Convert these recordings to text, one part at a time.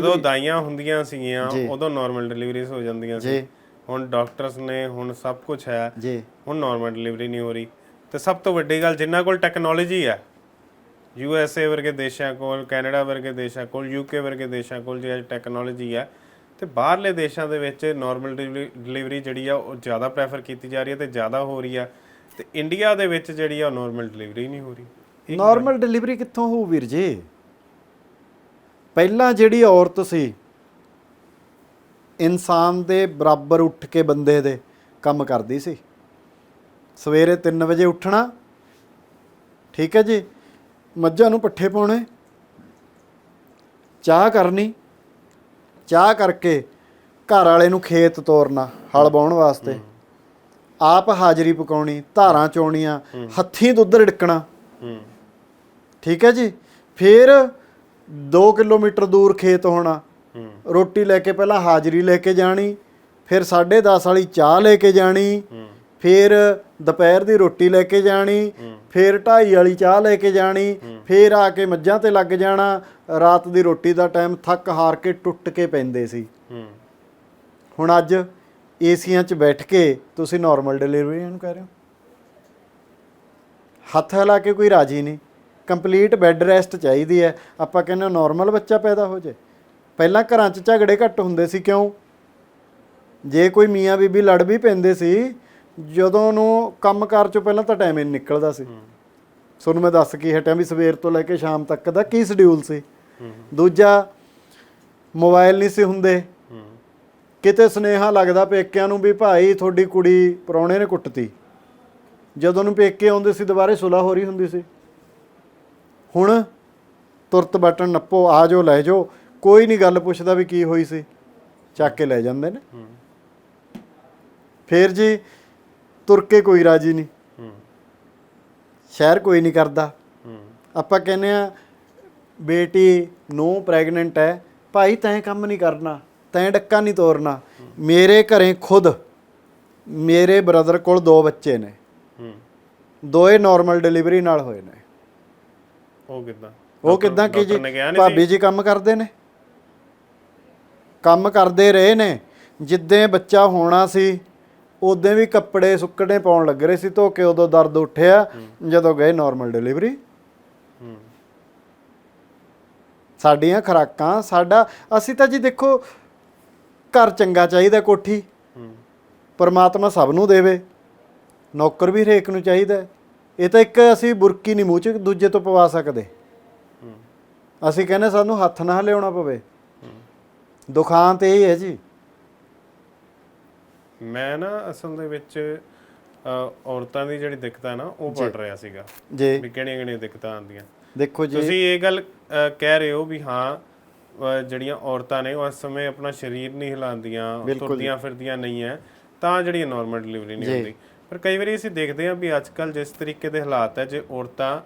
ਜਦੋਂ ਦਾਈਆਂ ਹੁੰਦੀਆਂ ਸੀਗੀਆਂ। ਉਦੋਂ ਨਾਰਮਲ ਡਿਲੀਵਰੀਜ਼ ਹੋ ਜਾਂਦੀਆਂ ਸੀ। ਹੁਣ ਡਾਕਟਰਸ ਨੇ ਹੁਣ ਸਭ ਕੁਝ ਹੈ। ਜੀ। ਹੁਣ ਨਾਰਮਲ ਡਿਲੀਵਰੀ ਨਹੀਂ ਹੋ ਰਹੀ। ਤੇ ਸਭ ਤੋਂ ਵੱਡੀ ਗੱਲ ਜਿਨ੍ਹਾਂ ਕੋਲ ਟੈਕਨੋਲੋਜੀ ਹੈ ਯੂ ਐਸ ਏ ਵਰਗੇ ਦੇਸ਼ਾਂ ਕੋਲ ਕੈਨੇਡਾ ਵਰਗੇ ਦੇਸ਼ਾਂ ਕੋਲ ਯੂ ਕੇ ਵਰਗੇ ਦੇਸ਼ਾਂ ਕੋਲ ਜਿਹੜੀ ਟੈਕਨੋਲੋਜੀ ਹੈ ਤੇ ਬਾਹਰਲੇ ਦੇਸ਼ਾਂ ਦੇ ਵਿੱਚ ਨਾਰਮਲ ਡਿਲੀਵਰੀ ਜਿਹੜੀ ਆ ਉਹ ਜ਼ਿਆਦਾ ਪ੍ਰੈਫਰ ਕੀਤੀ ਜਾ ਰਹੀ ਹੈ ਤੇ ਜ਼ਿਆਦਾ ਹੋ ਰਹੀ ਆ। ਤੇ ਇੰਡੀਆ ਦੇ ਵਿੱਚ ਜਿਹੜੀ ਆ ਨਾਰਮਲ ਡਿਲੀਵਰੀ ਨਹੀਂ ਹੋ ਰਹੀ। ਨਾਰਮਲ ਡਿਲੀਵਰੀ ਕਿੱਥੋਂ ਹੋਊ ਵੀਰ ਜੀ? ਪਹਿਲਾਂ ਜਿਹੜੀ ਔਰਤ ਸੀ ਇਨਸਾਨ ਦੇ ਬਰਾਬਰ ਉੱਠ ਕੇ ਬੰਦੇ ਦੇ ਕੰਮ ਕਰਦੀ ਸੀ। ਸਵੇਰੇ 3 ਵਜੇ ਉੱਠਣਾ ਠੀਕ ਹੈ ਜੀ ਮੱਝਾਂ ਨੂੰ ਪੱਠੇ ਪਾਉਣੇ ਚਾਹ ਕਰਨੀ ਚਾਹ ਕਰਕੇ ਘਰ ਵਾਲੇ ਨੂੰ ਖੇਤ ਤੋਰਨਾ ਹਲ ਵਾਹੁਣ ਵਾਸਤੇ। ਆਪ ਹਾਜ਼ਰੀ ਪਕਾਉਣੀ ਧਾਰਾਂ ਚੋਣੀਆਂ ਹੱਥੀਂ ਦੁੱਧ ਰਿੜਕਣਾ। ਠੀਕ ਹੈ ਜੀ ਫਿਰ 2 ਕਿਲੋਮੀਟਰ ਦੂਰ ਖੇਤ ਹੋਣਾ। ਰੋਟੀ ਲੈ ਕੇ ਪਹਿਲਾਂ ਹਾਜ਼ਰੀ ਲੈ ਕੇ ਜਾਣੀ ਫਿਰ 10:30 ਵਾਲੀ ਚਾਹ ਲੈ ਕੇ ਜਾਣੀ ਫਿਰ ਦੁਪਹਿਰ ਦੀ ਰੋਟੀ ਲੈ ਕੇ ਜਾਣੀ ਫਿਰ 2:30 ਵਾਲੀ ਚਾਹ ਲੈ ਕੇ ਜਾਣੀ ਫਿਰ ਆ ਕੇ ਮੱਝਾਂ ਤੇ ਲੱਗ ਜਾਣਾ। ਰਾਤ ਦੀ ਰੋਟੀ ਦਾ ਟਾਈਮ ਥੱਕ ਹਾਰ ਕੇ ਟੁੱਟ ਕੇ ਪੈਂਦੇ ਸੀ। ਹੁਣ ਅੱਜ ਏਸੀਆਂ 'ਚ ਬੈਠ ਕੇ ਤੁਸੀਂ ਨਾਰਮਲ ਡਿਲੀਵਰੀ ਨੂੰ ਕਹਿ ਰਹੇ ਹੋ। ਹੱਥ ਹਿਲਾ ਕੇ ਕੋਈ ਰਾਜੀ ਨਹੀਂ। ਕੰਪਲੀਟ ਬੈੱਡ ਰੈਸਟ ਚਾਹੀਦੀ ਹੈ। ਆਪਾਂ ਕਹਿੰਦੇ ਨਾਰਮਲ ਬੱਚਾ ਪੈਦਾ ਹੋ ਜਾਏ। ਪਹਿਲਾਂ ਘਰਾਂ 'ਚ ਝਗੜੇ ਘੱਟ ਹੁੰਦੇ ਸੀ ਕਿਉਂ? ਜੇ ਕੋਈ ਮੀਆਂ ਬੀਬੀ ਲੜ ਵੀ ਪੈਂਦੇ ਸੀ ਜਦੋਂ ਨੂੰ ਕੰਮਕਾਰ 'ਚੋਂ ਪਹਿਲਾਂ ਤਾਂ ਟਾਈਮ ਹੀ ਨਿਕਲਦਾ ਸੀ। ਤੁਹਾਨੂੰ ਮੈਂ ਦੱਸ ਕੀ ਹਟਿਆ ਵੀ ਸਵੇਰ ਤੋਂ ਲੈ ਕੇ ਸ਼ਾਮ ਤੱਕ ਦਾ ਕੀ ਸ਼ਡਿਊਲ ਸੀ? ਦੂਜਾ ਮੋਬਾਈਲ ਨਹੀਂ ਸੀ ਹੁੰਦੇ। ਕਿਤੇ ਸੁਨੇਹਾ ਲੱਗਦਾ ਪੇਕਿਆਂ ਨੂੰ ਵੀ ਭਾਈ ਤੁਹਾਡੀ ਕੁੜੀ ਪ੍ਰਾਹੁਣੇ ਨੇ ਕੁੱਟਤੀ। ਜਦੋਂ ਨੂੰ ਪੇਕੇ ਆਉਂਦੇ ਸੀ ਦੁਬਾਰੇ ਸੁਲਾ ਹੋ ਰਹੀ ਹੁੰਦੀ ਸੀ। ਹੁਣ ਤੁਰਤ ਬਟਨ ਨੱਪੋ ਆ ਜਾਓ ਲੈ ਜਾਓ। ਕੋਈ ਨਹੀਂ ਗੱਲ ਪੁੱਛਦਾ ਵੀ ਕੀ ਹੋਈ ਸੀ। ਚੱਕ ਕੇ ਲੈ ਜਾਂਦੇ ਨੇ। ਫੇਰ ਜੀ ਤੁਰ ਕੇ ਕੋਈ ਰਾਜੀ ਨਹੀਂ। ਸ਼ਹਿਰ ਕੋਈ ਨਹੀਂ ਕਰਦਾ। ਆਪਾਂ ਕਹਿੰਦੇ ਆ ਬੇਟੀ ਨੂੰ ਪ੍ਰੈਗਨੈਂਟ ਹੈ ਭਾਈ ਤੈਂ ਕੰਮ ਨਹੀਂ ਕਰਨਾ ਤੈਂ ਡੱਕਾ ਨਹੀਂ ਤੋਰਨਾ। ਮੇਰੇ ਘਰੇ ਖੁਦ ਮੇਰੇ ਬ੍ਰਦਰ ਕੋਲ ਦੋ ਬੱਚੇ ਨੇ। ਦੋਏ ਨਾਰਮਲ ਡਿਲੀਵਰੀ ਨਾਲ ਹੋਏ ਨੇ। ਉਹ ਕਿਦਾਂ? ਉਹ ਕਿਦਾਂ ਕੀ ਜੀ? ਭਾਬੀ ਜੀ ਕੰਮ ਕਰਦੇ ਨੇ। ਕੰਮ ਕਰਦੇ ਰਹੇ ਨੇ। ਜਿੱਦਾਂ ਬੱਚਾ ਹੋਣਾ ਸੀ ਉਦੋਂ ਵੀ ਕੱਪੜੇ ਸੁੱਕਣੇ ਪਾਉਣ ਲੱਗ ਰਹੇ ਸੀ ਧੋ ਕੇ ਉਦੋਂ ਦਰਦ ਉੱਠਿਆ ਜਦੋਂ ਗਏ ਨਾਰਮਲ ਡਿਲੀਵਰੀ ਸਾਡੀਆਂ ਖਰਾਕਾਂ ਸਾਡਾ ਅਸੀਂ ਤਾਂ ਜੀ ਦੇਖੋ ਘਰ ਚੰਗਾ ਚਾਹੀਦਾ ਕੋਠੀ। ਪਰਮਾਤਮਾ ਸਭ ਨੂੰ ਦੇਵੇ। ਨੌਕਰ ਵੀ ਹਰੇਕ ਨੂੰ ਚਾਹੀਦਾ। ਇਹ ਤਾਂ ਇੱਕ ਅਸੀਂ ਬੁਰਕੀ ਨਹੀਂ ਮੂੰਹ ਚ ਦੂਜੇ ਤੋਂ ਪਵਾ ਸਕਦੇ। ਹੂੰ ਅਸੀਂ ਕਹਿੰਦੇ ਸਾਨੂੰ ਹੱਥ ਨਾ ਲਿਆਉਣਾ ਪਵੇ। ਦੁਕਾਨ ਤੇ ਇਹ ਹੈ ਜੀ। ਮੈਂ ਨਾ ਅਸਲ ਦੇ ਵਿੱਚ ਔਰਤਾਂ ਦੀ ਜਿਹੜੀ ਦਿੱਕਤ ਹੈ ਨਾ ਉਹ ਪੜ ਰਿਹਾ ਸੀਗਾ। ਜੀ। ਵੀ ਕਿਹੜੀਆਂ ਕਿਹੜੀਆਂ ਦਿੱਕਤਾਂ ਆਉਂਦੀਆਂ। ਦੇਖੋ ਜੀ। ਤੁਸੀਂ ਇਹ ਗੱਲ ਕਹਿ ਰਹੇ ਹੋ ਵੀ ਹਾਂ ਜਿਹੜੀਆਂ ਔਰਤਾਂ ਨੇ ਉਹ ਇਸ ਸਮੇਂ ਆਪਣਾ ਸਰੀਰ ਨਹੀਂ ਹਿਲਾਉਂਦੀਆਂ ਤੁਰਦੀਆਂ ਫਿਰਦੀਆਂ ਨਹੀਂ ਹੈ ਤਾਂ ਜਿਹੜੀਆਂ ਨਾਰਮਲ ਡਿਲੀਵਰੀ ਨਹੀਂ ਹੁੰਦੀ। ਪਰ ਕਈ ਵਾਰੀ ਅਸੀਂ ਦੇਖਦੇ ਹਾਂ ਵੀ ਅੱਜ ਕੱਲ ਜਿਸ ਤਰੀਕੇ ਦੇ ਹਾਲਾਤ ਹੈ ਜੇ ਔਰਤਾਂ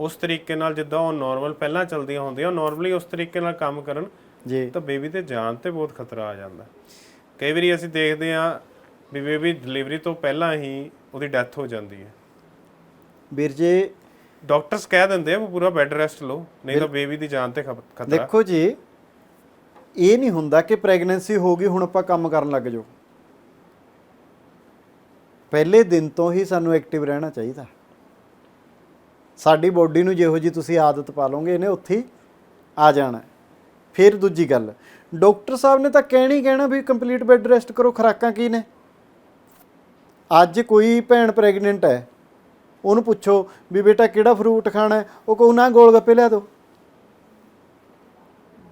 ਉਸ ਤਰੀਕੇ ਨਾਲ ਜਿੱਦਾਂ ਉਹ ਨਾਰਮਲ ਪਹਿਲਾਂ ਚੱਲਦੀਆਂ ਹੁੰਦੀਆਂ ਨਾਰਮਲੀ ਉਸ ਤਰੀਕੇ ਨਾਲ ਕੰਮ ਕਰਨ ਜੀ। ਤਾਂ ਬੇਬੀ ਤੇ ਜਾਨ ਤੇ ਬਹੁਤ ਖਤਰਾ ਆ ਜਾਂਦਾ। ਕਈ ਵਾਰੀ ਅਸੀਂ ਦੇਖਦੇ ਹਾਂ ਵੀ ਬੇਬੀ ਡਿਲੀਵਰੀ ਤੋਂ ਪਹਿਲਾਂ ਹੀ ਉਹਦੀ ਡੈਥ ਹੋ ਜਾਂਦੀ ਹੈ। ਵੀਰ ਜੀ। ਡਾਕਟਰਸ ਕਹਿ ਦਿੰਦੇ ਆ ਵੀ ਪੂਰਾ ਬੈੱਡ ਰੈਸਟ ਲਓ ਨਹੀਂ ਤਾਂ ਬੇਬੀ ਦੀ ਜਾਨ ਤੇ ਖਤਰਾ। ਦੇਖੋ ਜੀ ਇਹ ਨਹੀਂ ਹੁੰਦਾ ਕਿ ਪ੍ਰੈਗਨੈਂਸੀ ਹੋ ਗਈ ਹੁਣ ਆਪਾਂ ਕੰਮ ਕਰਨ ਲੱਗ ਜਾਓ। ਪਹਿਲੇ ਦਿਨ ਤੋਂ ਹੀ ਸਾਨੂੰ ਐਕਟਿਵ ਰਹਿਣਾ ਚਾਹੀਦਾ। ਸਾਡੀ ਬੋਡੀ ਨੂੰ ਜਿਹੋ ਜੀ ਤੁਸੀਂ ਆਦਤ ਪਾ ਲਓਗੇ, ਇਹਨੇ ਉੱਥੇ ਆ ਜਾਣਾ ਫਿਰ ਦੂਜੀ ਗੱਲ, ਡਾਕਟਰ ਸਾਹਿਬ ਨੇ ਤਾਂ ਕਹਿਣੀ ਹੀ ਕਹਿਣਾ ਵੀ ਕੰਪਲੀਟ ਬੈੱਡ ਰੈਸਟ ਕਰੋ, ਖੁਰਾਕਾਂ ਕੀ ਨੇ? ਅੱਜ ਕੋਈ ਭੈਣ ਪ੍ਰੈਗਨੈਂਟ ਹੈ, ਉਹਨੂੰ ਪੁੱਛੋ ਵੀ ਬੇਟਾ ਕਿਹੜਾ ਫਰੂਟ ਖਾਣਾ ਉਹ ਕਹੂ, ਨਾ ਗੋਲ ਗੱਪੇ ਲਿਆ ਦਿਓ।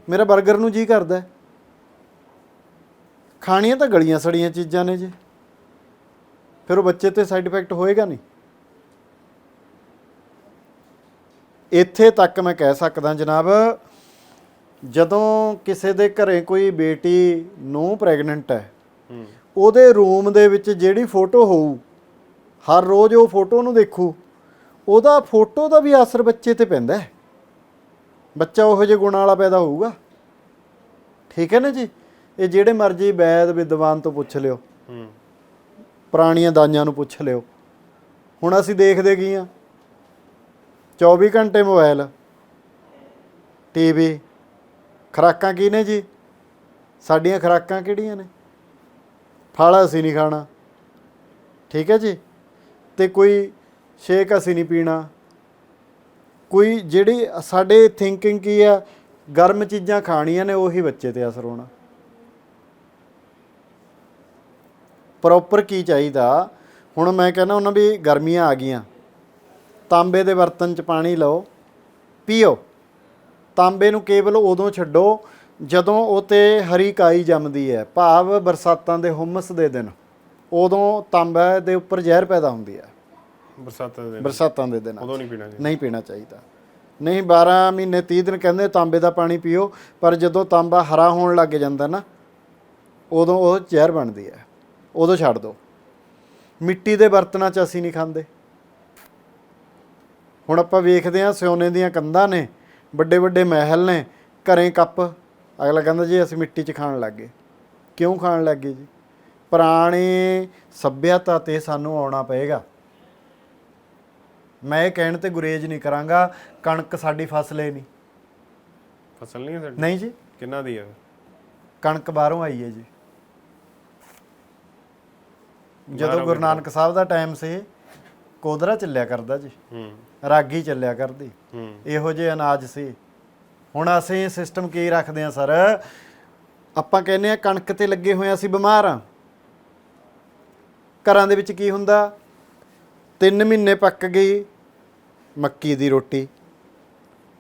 ਮੇਰਾ 버ਗਰ ਨੂੰ ਜੀ ਕਰਦਾ ਖਾਣੀਆਂ ਤਾਂ ਗਲੀਆਂ ਸੜੀਆਂ ਚੀਜ਼ਾਂ ਨੇ ਜੀ। ਫਿਰ ਉਹ ਬੱਚੇ ਤੇ ਸਾਈਡ ਇਫੈਕਟ ਹੋਏਗਾ ਨਹੀਂ? ਇੱਥੇ ਤੱਕ ਮੈਂ ਕਹਿ ਸਕਦਾ ਜਨਾਬ ਜਦੋਂ ਕਿਸੇ ਦੇ ਘਰੇ ਕੋਈ ਬੇਟੀ ਨੂੰ ਪ੍ਰੈਗਨੈਂਟ ਹੈ ਉਹਦੇ ਰੂਮ ਦੇ ਵਿੱਚ ਜਿਹੜੀ ਫੋਟੋ ਹੋਊ ਹਰ ਰੋਜ਼ ਉਹ ਫੋਟੋ ਨੂੰ ਦੇਖੂ ਉਹਦਾ ਫੋਟੋ ਦਾ ਵੀ ਅਸਰ ਬੱਚੇ ਤੇ ਪੈਂਦਾ ਹੈ। ਬੱਚਾ ਉਹੋ ਜਿਹੇ ਗੁਣਾਂ ਵਾਲਾ ਪੈਦਾ ਹੋਊਗਾ। ਠੀਕ ਹੈ ਨਾ ਜੀ? ਇਹ ਜਿਹੜੇ ਮਰਜ਼ੀ ਵੈਦ ਵਿਦਵਾਨ ਤੋਂ ਪੁੱਛ ਲਿਓ। ਹੂੰ। ਪੁਰਾਣੀਆਂ ਦਾਈਆਂ ਨੂੰ ਪੁੱਛ ਲਿਓ। ਹੁਣ ਅਸੀਂ ਦੇਖਦੇ ਕੀ ਆ? 24 ਘੰਟੇ ਮੋਬਾਈਲ ਟੀਵੀ। ਖੁਰਾਕਾਂ ਕੀ ਨੇ ਜੀ? ਸਾਡੀਆਂ ਖੁਰਾਕਾਂ ਕਿਹੜੀਆਂ ਨੇ? ਫਲ ਅਸੀਂ ਨਹੀਂ ਖਾਣਾ। ਠੀਕ ਹੈ ਜੀ? ਤੇ ਕੋਈ ਸ਼ੇਕ ਅਸੀਂ ਨਹੀਂ ਪੀਣਾ। ਕੋਈ ਜਿਹੜੀ ਸਾਡੇ ਥਿੰਕਿੰਗ ਕੀ ਆ, ਗਰਮ ਚੀਜ਼ਾਂ ਖਾਣੀਆਂ ਨੇ, ਉਹੀ ਬੱਚੇ ਤੇ ਅਸਰ ਹੋਣਾ। ਪ੍ਰੋਪਰ ਕੀ ਚਾਹੀਦਾ? ਹੁਣ ਮੈਂ ਕਹਿੰਦਾ ਉਹਨਾਂ ਵੀ ਗਰਮੀਆਂ ਆ ਗਈਆਂ। ਤਾਂਬੇ ਦੇ ਬਰਤਨ 'ਚ ਪਾਣੀ ਲਓ ਪੀਓ। ਤਾਂਬੇ ਨੂੰ ਕੇਵਲ ਉਦੋਂ ਛੱਡੋ ਜਦੋਂ ਉਹ ਤੇ ਹਰੀ ਕਾਈ ਜੰਮਦੀ ਹੈ। ਭਾਵ ਬਰਸਾਤਾਂ ਦੇ ਹੁਮਸ ਦੇ ਦਿਨ। ਉਦੋਂ ਤਾਂਬੇ ਦੇ ਉੱਪਰ ਜ਼ਹਿਰ ਪੈਦਾ ਹੁੰਦੀ ਹੈ। ਬਰਸਾਤਾਂ ਦੇ ਦਿਨ। ਬਰਸਾਤਾਂ ਦੇ ਦਿਨਾਂ। ਉਦੋਂ ਨਹੀਂ ਪੀਣਾ ਜੀ ਨਹੀਂ ਪੀਣਾ ਚਾਹੀਦਾ। ਨਹੀਂ 12 ਮਹੀਨੇ 30 ਦਿਨ ਕਹਿੰਦੇ ਤਾਂਬੇ ਦਾ ਪਾਣੀ ਪੀਓ ਪਰ ਜਦੋਂ ਤਾਂਬਾ ਹਰਾ ਹੋਣ ਲੱਗ ਜਾਂਦਾ ਨਾ ਉਦੋਂ ਉਹ ਜ਼ਹਿਰ ਬਣਦੀ ਹੈ। ਉਦੋਂ ਛੱਡ ਦਿਓ ਮਿੱਟੀ ਦੇ ਬਰਤਨਾਂ 'ਚ ਅਸੀਂ ਨਹੀਂ ਖਾਂਦੇ। ਹੁਣ ਆਪਾਂ ਵੇਖਦੇ ਹਾਂ ਸਿਉਨੇ ਦੀਆਂ ਕੰਧਾਂ ਨੇ ਵੱਡੇ ਵੱਡੇ ਮਹਿਲ ਨੇ ਘਰੇ ਕੱਪ। ਅਗਲਾ ਕਹਿੰਦਾ ਜੀ ਅਸੀਂ ਮਿੱਟੀ 'ਚ ਖਾਣ ਲੱਗ ਗਏ। ਕਿਉਂ ਖਾਣ ਲੱਗ ਗਏ ਜੀ? ਪੁਰਾਣੇ ਸੱਭਿਅਤਾ ਤੇ ਸਾਨੂੰ ਆਉਣਾ ਪਏਗਾ। ਮੈਂ ਇਹ ਕਹਿਣ ਤੇ ਗੁਰੇਜ ਨਹੀਂ ਕਰਾਂਗਾ ਕਣਕ ਸਾਡੀ ਫਸਲ ਏ ਨਹੀਂ। ਫਸਲ ਨਹੀਂ ਹੈ ਸਾਡੀ? ਨਹੀਂ ਜੀ। ਕਿੰਨਾ ਦੀ ਹੈ ਕਣਕ ਬਾਹਰੋਂ ਆਈ ਹੈ ਜੀ। ਜਦੋਂ ਗੁਰੂ ਨਾਨਕ ਸਾਹਿਬ ਦਾ ਟਾਈਮ ਸੀ ਕੋਦਰਾ ਚੱਲਿਆ ਕਰਦਾ ਜੀ। ਹੂੰ। ਰਾਗੀ ਚੱਲਿਆ ਕਰਦੀ। ਹੂੰ। ਇਹੋ ਜਿਹੇ ਅਨਾਜ ਸੀ। ਹੁਣ ਅਸੀਂ ਸਿਸਟਮ ਕੀ ਰੱਖਦੇ ਆ ਸਰ? ਆਪਾਂ ਕਹਿੰਦੇ ਆ ਕਣਕ ਤੇ ਲੱਗੇ ਹੋਏ ਅਸੀਂ ਬਿਮਾਰ। ਆ ਘਰਾਂ ਦੇ ਵਿੱਚ ਕੀ ਹੁੰਦਾ? 3 ਮਹੀਨੇ ਪੱਕ ਗਈ ਮੱਕੀ ਦੀ ਰੋਟੀ।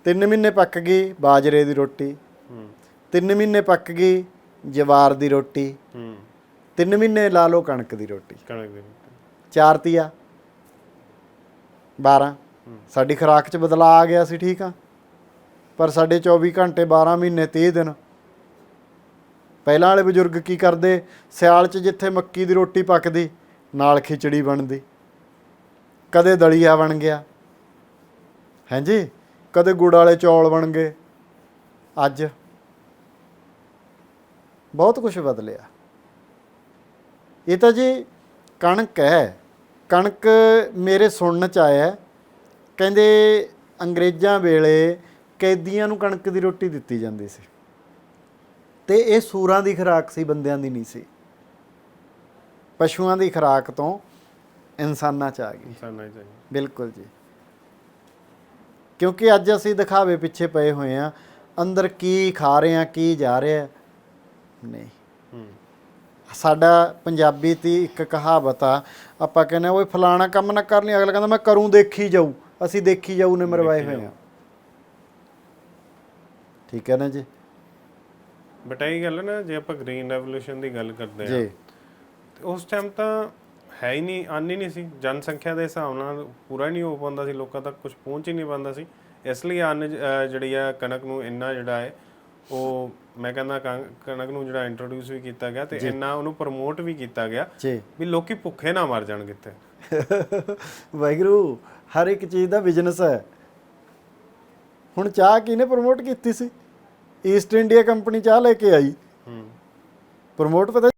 3 ਮਹੀਨੇ ਪੱਕ ਗਈ ਬਾਜਰੇ ਦੀ ਰੋਟੀ। ਹੂੰ। 3 ਮਹੀਨੇ ਪੱਕ ਗਈ ਜਵਾਰ ਦੀ ਰੋਟੀ। 3 ਮਹੀਨੇ ਲਾ ਲਓ ਕਣਕ ਦੀ ਰੋਟੀ। ਕਣਕ ਦੀ ਰੋਟੀ। ਚਾਰ ਤੀਆ। 12 ਸਾਡੀ ਖੁਰਾਕ 'ਚ ਬਦਲਾਅ ਆ ਗਿਆ ਸੀ ਠੀਕ ਆ। ਪਰ ਸਾਡੇ 24 ਘੰਟੇ 12 ਮਹੀਨੇ 30 ਦਿਨ। ਪਹਿਲਾਂ ਵਾਲੇ ਬਜ਼ੁਰਗ ਕੀ ਕਰਦੇ? ਸਿਆਲ 'ਚ ਜਿੱਥੇ ਮੱਕੀ ਦੀ ਰੋਟੀ ਪੱਕਦੀ ਨਾਲ ਖਿਚੜੀ ਬਣਦੀ। ਕਦੇ ਦਲੀਆ ਬਣ ਗਿਆ। ਹਾਂਜੀ ਕਦੇ ਗੁੜ ਵਾਲੇ ਚੌਲ ਬਣ ਗਏ। ਅੱਜ। ਬਹੁਤ ਕੁਝ ਬਦਲਿਆ। ਇਹ ਤਾਂ ਜੀ ਕਣਕ ਹੈ। ਕਣਕ ਮੇਰੇ ਸੁਣਨ ਚ ਆਇਆ ਕਹਿੰਦੇ ਅੰਗਰੇਜ਼ਾਂ ਵੇਲੇ ਕੈਦੀਆਂ ਨੂੰ ਕਣਕ ਦੀ ਰੋਟੀ ਦਿੱਤੀ ਜਾਂਦੀ ਸੀ। ਤੇ ਇਹ ਸੂਰਾਂ ਦੀ ਖੁਰਾਕ ਸੀ ਬੰਦਿਆਂ ਦੀ ਨਹੀਂ ਸੀ। ਪਸ਼ੂਆਂ ਦੀ ਖੁਰਾਕ ਤੋਂ ਇਨਸਾਨਾਂ ਚ ਆ ਗਈ। ਇਨਸਾਨਾਂ ਚਾਹੀਦਾ ਬਿਲਕੁਲ ਜੀ। ਕਿਉਂਕਿ ਅੱਜ ਅਸੀਂ ਦਿਖਾਵੇ ਪਿੱਛੇ ਪਏ ਹੋਏ ਆ ਅੰਦਰ ਕੀ ਖਾ ਰਹੇ ਆ ਕੀ ਜਾ ਰਿਹਾ ਨਹੀਂ। ਹੂੰ। ਸਾਡਾ ਪੰਜਾਬੀ ਦੀ ਇੱਕ ਕਹਾਵਤ ਆ ਆਪਾਂ ਕਹਿੰਦੇ ਆ, ਓਏ ਫਲਾਣਾ ਕੰਮ ਨਾ ਕਰ ਲਈ। ਅਗਲਾ ਕਹਿੰਦਾ ਮੈਂ ਕਰੂੰ ਦੇਖੀ ਜਾਊ। ਅਸੀਂ ਦੇਖੀ ਜਾਊ ਨੇ ਮਰਵਾਏ ਹੋਏ ਆ। ਠੀਕ ਹੈ ਨਾ ਜੀ? ਬਟ ਇਹ ਗੱਲ ਨਾ ਜੇ ਆਪਾਂ ਗ੍ਰੀਨ ਰੈਵੋਲੂਸ਼ਨ ਦੀ ਗੱਲ ਕਰਦੇ ਹਾਂ ਜੀ। ਉਸ ਟਾਈਮ ਤਾਂ ਹੈ ਹੀ ਨਹੀਂ ਆਨੀ ਨਹੀਂ ਸੀ। ਜਨਸੰਖਿਆ ਦੇ ਹਿਸਾਬ ਨਾਲ ਪੂਰਾ ਨਹੀਂ ਹੋ ਪਾਉਂਦਾ ਸੀ। ਲੋਕਾਂ ਤੱਕ ਕੁਝ ਪਹੁੰਚ ਹੀ ਨਹੀਂ ਪਾਉਂਦਾ ਸੀ। ਇਸ ਲਈ ਅੰਨ ਜਿਹੜੀ ਆ ਕਣਕ ਨੂੰ ਇੰਨਾ ਜਿਹੜਾ ਹੈ ਉਹ ਮੈਂ ਕਹਿੰਦਾ ਕਣ- ਕਣਕ ਨੂੰ ਜਿਹੜਾ ਇੰਟਰੋਡਿਊਸ ਵੀ ਕੀਤਾ ਗਿਆ ਤੇ ਇੰਨਾ ਉਹਨੂੰ ਪ੍ਰਮੋਟ ਵੀ ਕੀਤਾ ਗਿਆ ਵੀ ਲੋਕੀ ਭੁੱਖੇ ਨਾ ਮਰ ਜਾਣ ਕਿਤੇ। ਵਾਹਿਗੁਰੂ ਹਰ ਇੱਕ ਚੀਜ਼ ਦਾ ਬਿਜ਼ਨਸ ਹੈ। ਹੁਣ ਚਾਹ ਕਿਹਨੇ ਪ੍ਰਮੋਟ ਕੀਤੀ ਸੀ? ਈਸਟ ਇੰਡੀਆ ਕੰਪਨੀ ਚਾਹ ਲੈ ਕੇ ਆਈ। ਹੂੰ। ਪ੍ਰਮੋਟ ਪਤਾ